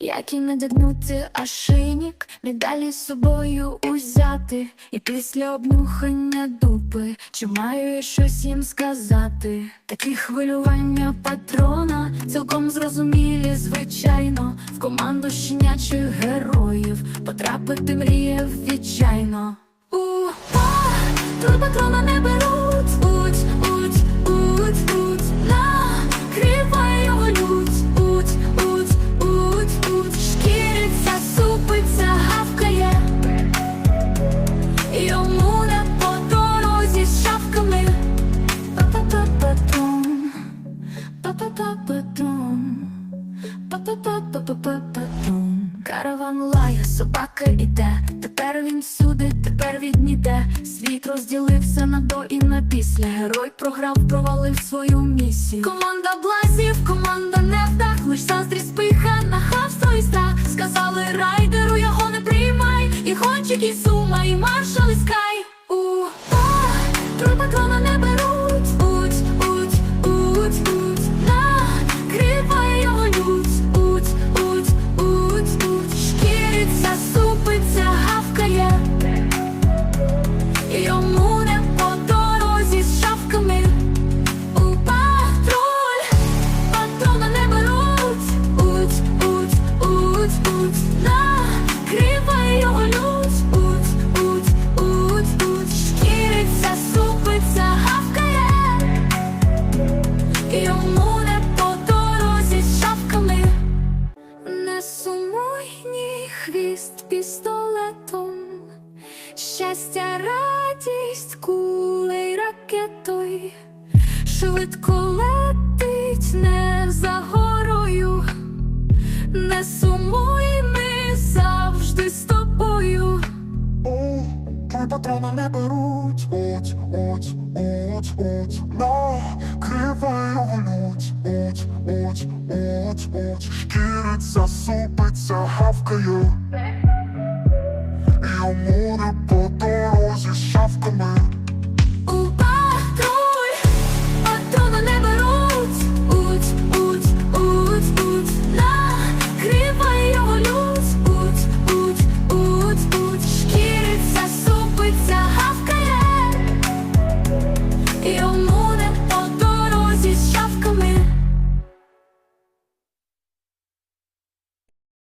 Як і надягнути ошейник, не далі з собою узяти, і після обнюхання дупи, чи маю я щось їм сказати? Такі хвилювання патрона, цілком зрозумілі, звичайно, в команду щенячих героїв потрапити мріяв відчайно. У а, патрона не беруть, Караван лає, собака іде, тепер він всюди, тепер він ніде. Світ розділився на до і на після. Герой програв, провалив свою місію. Команда блазів, команда невдах, лиш заздрість спиха, нахабство і страх. Сказали райдеру, його не приймай, і гонщик, і сума, і маршал, хвіст пістолетом, щастя, радість, кулей ракетою, швидко летить не за горою, не сумуй, ми завжди з тобою. О, три патрона не беруть, уть, уть, уть, уть, накриває його лють, уть, уть, уть, уть, шкіриться, супиться, гавкає, йому не по